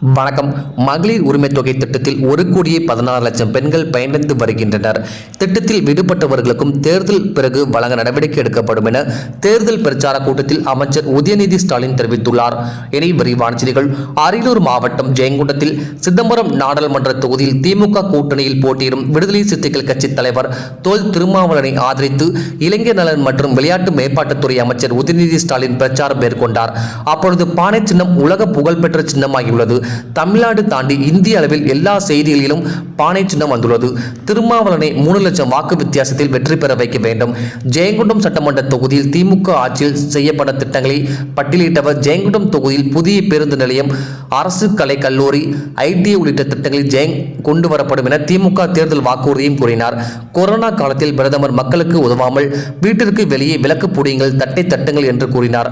வணக்கம். மகளிர் உரிமை தொகை திட்டத்தில் ஒரு கோடியே பதினாறு லட்சம் பெண்கள் பயனடைந்து வருகின்றனர். திட்டத்தில் விடுபட்டவர்களுக்கும் தேர்தல் பிறகு வழங்க நடவடிக்கை எடுக்கப்படும் என தேர்தல் பிரச்சார கூட்டத்தில் அமைச்சர் உதயநிதி ஸ்டாலின் தெரிவித்துள்ளார். இனி விரிவான செய்திகள். அரியலூர் மாவட்டம் ஜெயங்குண்டத்தில் சிதம்பரம் நாடாளுமன்ற தொகுதியில் திமுக கூட்டணியில் போட்டியிடும் விடுதலை சிறுத்தைகள் கட்சி தலைவர் தோல் திருமாவளனை ஆதரித்து இளைஞர் நலன் மற்றும் விளையாட்டு மேம்பாட்டுத்துறை அமைச்சர் உதயநிதி ஸ்டாலின் பிரச்சாரம் மேற்கொண்டார். அப்பொழுது பானை சின்னம் உலக புகழ்பெற்ற சின்னமாகியுள்ளது. தமிழ்நாடு தாண்டி இந்திய அளவில் எல்லா செய்திகளிலும் பானை சின்னம் வந்துள்ளது. திருமாவளனை மூணு லட்சம் வாக்கு வித்தியாசத்தில் வெற்றி பெற வைக்க வேண்டும். ஜெயங்குண்டம் சட்டமன்ற தொகுதியில் திமுக ஆட்சியில் செய்யப்பட்ட திட்டங்களை பட்டியலிட்டவர் ஜெயங்குண்டம் தொகுதியில் புதிய பேருந்து நிலையம் அரசு கலை கல்லூரி ஐடி உள்ளிட்ட திட்டங்களில் ஜெயங் கொண்டு வரப்படும் என திமுக தேர்தல் வாக்குறுதியும் கூறினார். கொரோனா காலத்தில் பிரதமர் மக்களுக்கு உதவாமல் வீட்டிற்கு வெளியே விளக்கு புடியுங்கள் தட்டை தட்டுங்கள் என்று கூறினார்.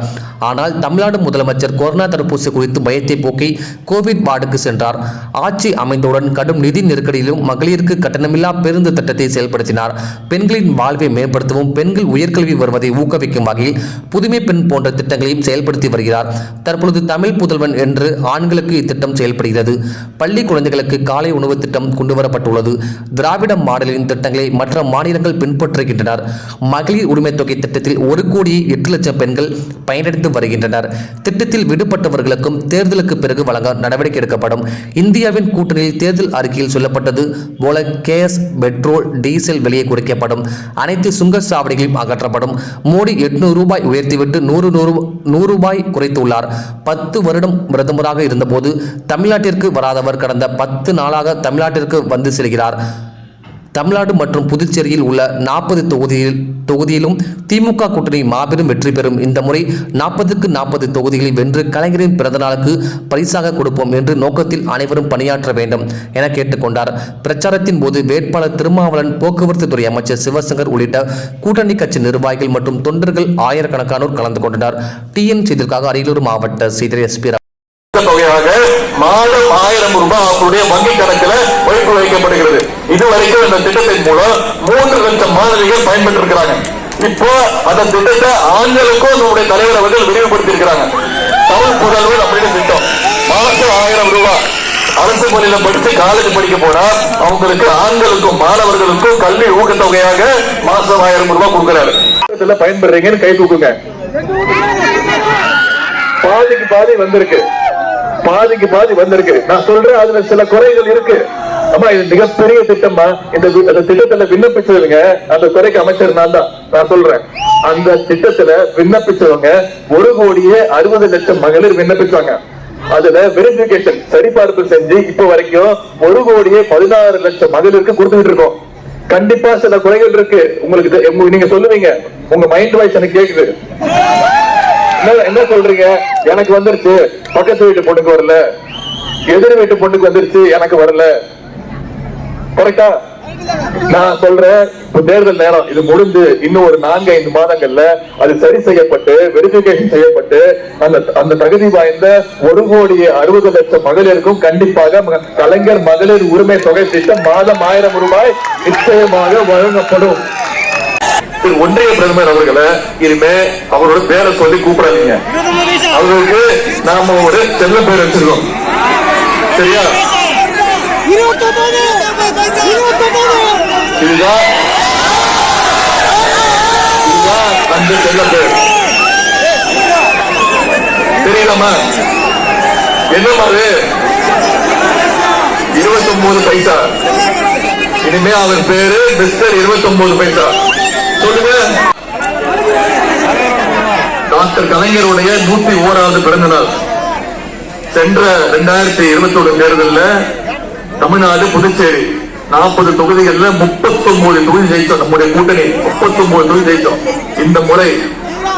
ஆனால் தமிழ்நாடு முதலமைச்சர் கொரோனா தடுப்பூசி குறித்து பயத்தை போக்கி கோவிட் வார்டுக்கு சென்றார். ஆட்சி அமைந்தவுடன் கடும் நிதி நெருக்கடியிலும் மகளிருக்கு கட்டணமில்லா பேருந்து திட்டத்தை செயல்படுத்தினார். பெண்களின் வாழ்வை மேம்படுத்தவும் பெண்கள் உயர்கல்வி வருவதை ஊக்குவிக்கும் வகையில் புதுமை பெண் போன்ற திட்டங்களையும் செயல்படுத்தி வருகிறார். தற்பொழுது தமிழ் புதல்வன் என்று ஆண்களுக்கு இத்திட்டம் செயல்படுகிறது. பள்ளி குழந்தைகளுக்கு காலை உணவு திட்டம் கொண்டுவரப்பட்டுள்ளது. திராவிட மாடலின் திட்டங்களை மற்ற மாநிலங்கள் பின்பற்றுகின்றனர். மகளிர் உரிமை தொகை திட்டத்தில் ஒரு கோடியே எட்டு லட்சம் பெண்கள் பயனடைந்து வருகின்றனர். திட்டத்தில் விடுபட்டவர்களுக்கும் தேர்தலுக்கு பிறகு வழங்க நடவடிக்கை எடுக்கப்படும். இந்தியாவின் கூட்டணியில் தேர்தல் அறிக்கையில் சொல்லப்பட்டது போல கேஸ் பெட்ரோல் டீசல் விலையை குறைக்கப்படும். அனைத்து சுங்க சாவடிகளையும் அகற்றப்படும். மோடி எட்நூறு ரூபாய் உயர்த்திவிட்டு நூறு நூறு நூறு ரூபாய் குறைத்துள்ளார். பத்து வருடம் பிரதமராக இருந்தபோது தமிழ்நாட்டிற்கு வராதவர் கடந்த பத்து நாளாக தமிழ்நாட்டிற்கு வந்து செல்கிறார். தமிழ்நாடு மற்றும் புதுச்சேரியில் உள்ள நாற்பது தொகுதியில் தொகுதியிலும் திமுக கூட்டணி மாபெரும் வெற்றி பெறும். இந்த முறை நாற்பதுக்கு நாற்பது தொகுதிகளில் வென்று கலைஞரின் பிறந்தநாளுக்கு பரிசாக கொடுப்போம் என்று நோக்கத்தில் அனைவரும் பணியாற்ற வேண்டும் என கேட்டுக்கொண்டார். பிரச்சாரத்தின் போது வேட்பாளர் திருமாவளன் போக்குவரத்து துறை அமைச்சர் சிவசங்கர் உள்ளிட்ட கூட்டணி கட்சி நிர்வாகிகள் மற்றும் தொண்டர்கள் ஆயிரக்கணக்கானோர் கலந்து கொண்டனர். டிஎன் செய்திற்காக அரியலூர் மாவட்ட செய்தி எஸ்பி தொகையாக மாதம் ஆயிரம் ரூபாய் அவர்களுடைய வங்கி கணக்கில் வைப்பு வைக்கப்படுகிறது. இதுவரைக்கும் இந்த திட்டத்தின் மூலம் மூன்று லட்சம் மாணவிகள் பயன்பெற்று இருக்கிறாங்க இப்போ அந்த திட்டத்தை ஆண்களுக்கும் நம்முடைய தலைவர் அவர்கள் விரிவுபடுத்தி இருக்கிறாங்க தமிழ் புதல்வர் அப்படின்னு திட்டம். மாதம் ஆயிரம் ரூபாய். அரசு பள்ளியில படிச்சு காலேஜ் படிக்க போனா அவங்களுக்கு ஆண்களுக்கும் மாணவர்களுக்கும் கல்வி ஊக்கத்தொகையாக மாசம் ஆயிரம் ரூபாய் கொடுக்கிறாரு. பயன்படுறீங்கன்னு கை தூக்குங்க. பாதிக்கு பாதி வந்திருக்கு. பாதிக்கு பாதி வந்திருக்கு. நான் சொல்றேன் அதுல சில குறைகள் இருக்கு. அம்மா இது மிகப்பெரிய திட்டமா இந்த திட்டத்துல விண்ணப்பிச்சதுங்க அந்த குறைக்கு அமைச்சர் நான் தான். நான் சொல்றேன். அந்த திட்டத்துல விண்ணப்பிச்சவங்க ஒரு கோடியே அறுபது லட்சம் மகளிர் விண்ணப்பிச்சாங்க. அதுல வெரிபிகேஷன் சரிபார்ப்பு செஞ்சு இப்ப வரைக்கும் ஒரு கோடியே பதினாறு லட்சம் மகளிருக்கு கொடுத்துட்டு இருக்கோம். கண்டிப்பா சில குறைகள் இருக்கு. உங்களுக்கு நீங்க சொல்லுவீங்க. உங்க மைண்ட் வாய்ஸ் எனக்கு கேக்குது. என்ன சொல்றீங்க? எனக்கு வந்துருச்சு. பக்கத்து வீட்டு பொண்ணுக்கு வரல. எதிர் வீட்டு பொண்ணுக்கு வந்துருச்சு. எனக்கு வரல. கரெக்டா நான் சொல்றேன் தேர்தல் நேரம். இது முடிந்து இன்னும் ஒரு நான்கு ஐந்து மாதங்கள்ல அது சரி செய்யப்பட்டு வெரிபிகேஷன் செய்யப்பட்டு அந்த அந்த தகுதி வாய்ந்த ஒரு கோடி அறுபது லட்சம் மகளிருக்கும் கண்டிப்பாக கலைஞர் மகளிர் உரிமை தொகை திட்டம் மாதம் ஆயிரம் ரூபாய் நிச்சயமாக வழங்கப்படும். ஒன்றிய பிரதமர் அவர்களை இனிமே அவரோட பேரை சொல்லி கூப்பிடாதீங்க. அவருக்கு நாம ஒரு செல்ல பேர் வச்சிருக்கோம். சரியா? இதுதான் அந்த செல்ல பேர். தெரியலாமா என்ன மாதிரி? இருபத்தி ஒன்பது பைசா. இனிமே அவர் பேரு மிஸ்டர் இருபத்தி ஒன்பது பைசா சொல்லுங்க டாக்டர் கலைஞருடைய நூத்தி ஓராவது பிறந்த நாள். சென்ற இரண்டாயிரத்தி இருபத்தி ஒன்று தேர்தலில் தமிழ்நாடு புதுச்சேரி நாற்பது தொகுதிகளில் முப்பத்தி ஒன்பது தொகுதி ஜெயித்தோம். நம்முடைய கூட்டணி முப்பத்தி ஒன்பது தொகுதி ஜெயித்தோம். இந்த முறை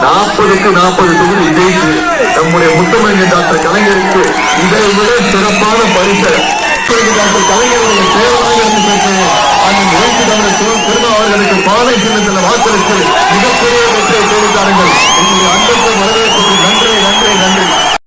நாற்பதுக்கு நாற்பது தொகுதி ஜெயித்து நம்முடைய முத்தமிழ் டாக்டர் கலைஞருக்கு இதை விட சிறப்பான பரிசு இப்பொழுது டாக்டர் கலைஞருடைய பேராயிரத்து அந்த நிகழ்ச்சி தமிழர் திருமா அவர்களுக்கு பானை சின்னத்தில் வாக்களித்து மிகப்பெரிய வெற்றியை என்னுடைய உங்களுடைய வரவேற்பு நன்றி நன்றி நன்றி.